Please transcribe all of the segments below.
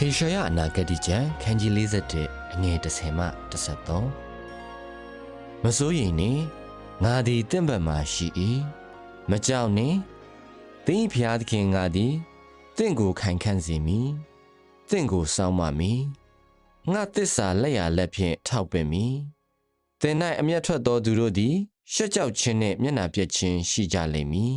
ဟေရှာယအနာဂတိကျမ်းခန်းကြီး41အငယ်30မှ33မစိုးရိမ်နှင့်ငါသည်တင့်ဘက်မှရှိ၏မကြောက်နှင့်သင်၏ဖျားသခင်ငါသည်တင့်ကိုခိုင်ခန့်စေမည်တင့်ကိုစောင့်မမည်ငါတစ္ဆာလက်ရလက်ဖြင့်ထောက်ပင်မည်သင်၌အမျက်ထွက်သောသူတို့သည်ရှက်ကြောက်ခြင်းနှင့်မျက်နှာပြက်ခြင်းရှိကြလိမ့်မည်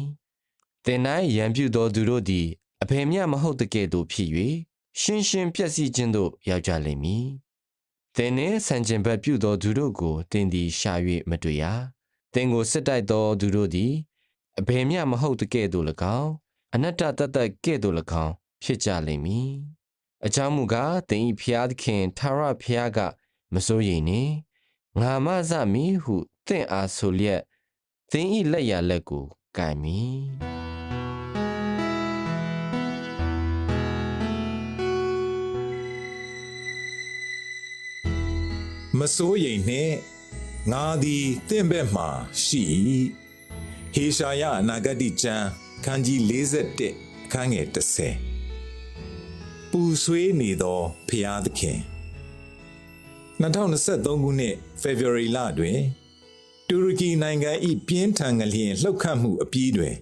သင်၌ရံပြုသောသူတို့သည်အဖေမြတ်မဟုတ်တကဲ့သို့ဖြစ်၍ ရှင်းရှင်းပြည့်စည်ခြင်းသို့ရောက်ကြလိမ့်မည်။သင်နှင့်ဆန်ကျင်ဘက်ပြုသောသူတို့ကိုသင်သည်ရှာ၍မတွေ့ရ။သင်ကိုစစ်တိုက်သောသူတို့သည်အဘယ်မျှမဟုတ်တကဲ့သို့၎င်းအနတ္တတတ္တကဲ့သို့၎င်းဖြစ်ကြလိမ့်မည်။အကြောင်းမူကားသင်၏ဖျားသခင်ထာဝရဖျားကမစိုးရိမ်နှင့်ငါမစမည်ဟုသင်အားဆိုလျက်သင်၏လက်ရလက်ကိုကင်မည်။ မစိုးရိမ်နှင့်ငါသည်တင့်ဘက်မှရှိ၏ဟေရှာယအနာဂတိကျမ်းခန်းကြီး41အခန်းငယ်30ပူဆွေးနေသောဖျားသခင်2023ခုနှစ် February လတွင် တူရကီနိုင်ငံ၏ပြင်းထန်ကလျင်လှုပ်ခတ်မှုအပြီးတွင်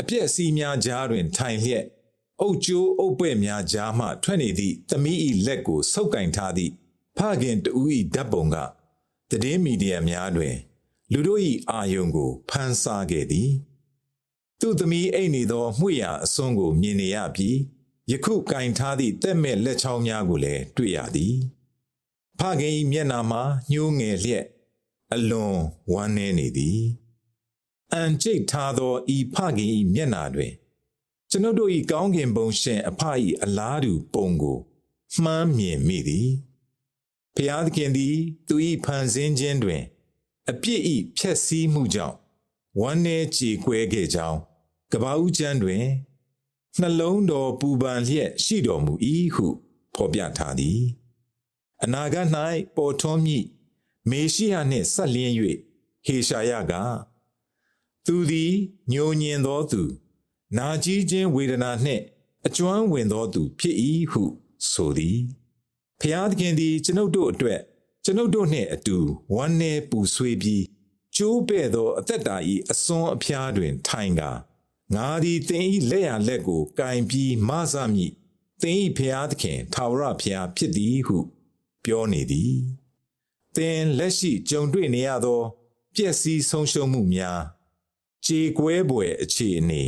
အပြည့်အစည်းများကြားတွင် ထိုင်လျက်အုတ်ကျိုးအုတ်ပဲ့များကြားမှထွက်နေသည့်သမီး၏လက်ကိုဆုပ်ကင်ထားသည့် ဖခင်တူ၏ဓာတ်ပုံကသတင်းမီဒီယာများတွင် လူတို့၏အာယုံကိုဖန်ဆာခဲ့သည် သူ့သမီးအိတ်နေသောမှုရအစွန်းကိုမြင်နေရပြီးယခုကင်ထားသည့်တက်မဲ့လက်ချောင်းများကိုလည်းတွေ့ရသည်ဖခင်၏မျက်နာမှာညှိုးငယ်လျက်အလွန်ဝမ်းနည်းနေသည်အန်ကျိတ်ထားသောဤဖခင်၏မျက်နာတွင် ကျွန်ုပ်တို့၏ကောင်းကင်ဘုံရှင်အဖ၏အလားတူပုံကိုမှန်းမြင်မိသည် ဖျားသခင်သည် သူ၏ဖန်ဆင်းခြင်းတွင် အပြစ်၏ဖျက်ဆီးမှုကြောင့်ဝမ်းနည်းကြေကွဲခဲ့ကြောင်းကပ္ပဦးကျမ်းတွင်နှလုံးတော်ပူပန်လျက်ရှိတော်မူ၏ဟုဖော်ပြထားသည် အနာဂတ်၌ပေါ်ထွန်းမည့်မေရှိယနှင့်ဆက်လျင်း၍ဟေရှာယကသူသည်ညိုညင်သောသူ နာကြီးခြင်းဝေဒနာနှင့်အကျွမ်းဝင်သောသူဖြစ်၏ဟုဆိုသည် ဖျားသခင်သည်ကျွန်ုပ်တို့အတွက်ကျွန်ုပ်တို့နှင့်အတူဝမ်းနည်းပူဆွေးပြီးကျိုးပဲ့သောအသက်တာ၏အစွန်းအဖျားတွင် ထိုင်ကာငါသည်သင်၏လက်ရလက်ကိုကင်ပြီးမဆမည်သင်၏ဖျားသခင်ထာဝရဖျားဖြစ်သည်ဟု ပြောနေသည်သင်လက်ရှိကြုံတွေ့နေရသောပျက်စီးဆုံးရှုံးမှုများကြေကွဲပွေအခြေအနေ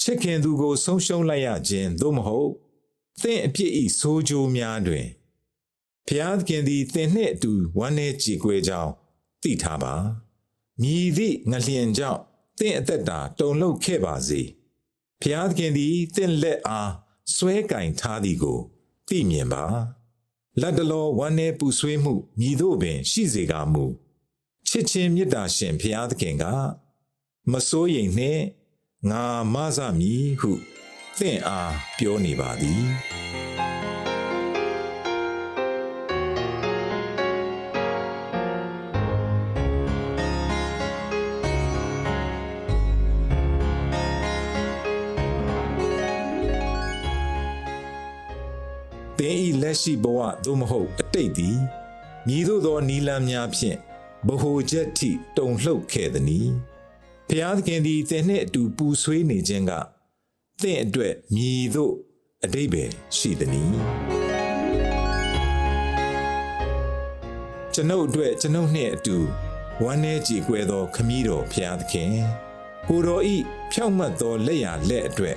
ချစ်ခင်သူကို ဆုံးရှုံးလိုက်ရခြင်းသို့မဟုတ်သင်အပြစ်ဤဆိုးကြိုးများတွင် ဖျားသခင်သည်သင်နှင့်အတူဝမ်းနည်းကြေကွဲကြောင်းသိထားပါမြည်သည့်ငလျင်ကြောင့်သင်အသက်တာတုန်လှုပ်ခဲ့ပါစေဖျားသခင်သည်သင်လက်အားဆွဲကင်ထားသည်ကိုသိမြင်ပါလက်တလောဝမ်းနည်းပူဆွေးမှုမြည်တို့ပင်ရှိစေကာမူချစ်ချင်းမေတ္တာရှင်ဖျားသခင်ကမစိုးရိမ်နှင့်ငါမဆမည်ဟုသင်အားပြောနေပါသည် သင်ဤလက်ရှိဘဝသို့မဟုတ်အတိတ်သည်မြည်သို့သောနီလန်းများဖြင့်ဘ ਹੁ ချက်ထိတုန်လှုပ်ခဲ့သည်။ဖျားသခင်သည်သင်နှင့်အတူပူဆွေးနေခြင်းကသင်အတွက်မြည်သို့အတိတ်ပဲရှိသည်။ကျွန်ုပ်အတွက်ကျွန်ုပ်နှင့်အတူဝမ်းနည်းကြေကွဲသောခမည်းတော်ဖျားသခင်ကိုယ်တော်ဤဖြောင့်မတ်သောလက်ရလက်အတွက်